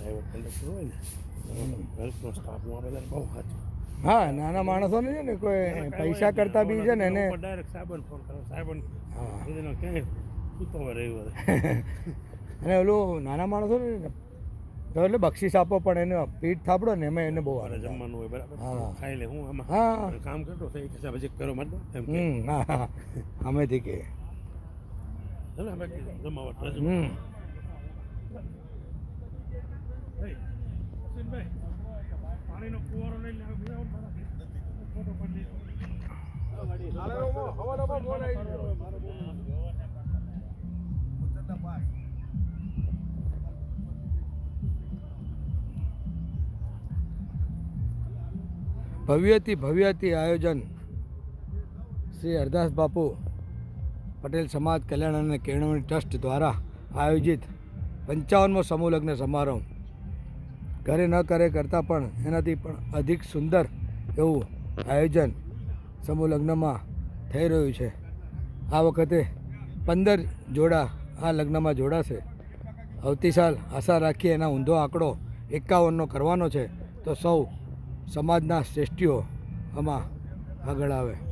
Driver conductor હોય ને? હેલ્થનો staff હું આપેલા બહુ સાચું હા નાના માણસોને છે ને કોઈ પૈસા કરતા બી છે ને એને ડાયરેક્ટ સાહેબને ફોન કરો. સાહેબને હા. ક્યાંય સૂતો હોય રહ્યો અને ઓલું નાના માણસો ને તો એટલે બક્ષીસ આપો પણ એને પીઠ થાપડો ને એમાં એને બહુ આવે. જમવાનું હોય બરાબર? હા. ખાઈ લે હું આમાં હા. કામ કરતો થઈ કે સાહેબ હજી કરો મારે એમ કે હમ હા હા અમેથી કે. ચાલો અમે જમાવટ હમ. પાણીનો ફુવારો લઈને આવે બીજા મારા ફોટો પાડી ભવ્યથી ભવ્યથી આયોજન શ્રી હરદાસ બાપુ પટેલ સમાજ કલ્યાણ અને કેળવણી ટ્રસ્ટ દ્વારા આયોજિત પંચાવનમો સમૂહ લગ્ન સમારોહ. ઘરે ન કરે કરતાં પણ એનાથી પણ અધિક સુંદર એવું આયોજન સમૂહ લગ્નમાં થઈ રહ્યું છે. આ વખતે પંદર જોડા આ લગ્નમાં જોડાશે. આવતી સાલ આશા રાખીએ એના ઊંધો આંકડો એકાવનનો કરવાનો છે તો સૌ સમાજના શ્રેષ્ઠીઓ આમાં આગળ આવે.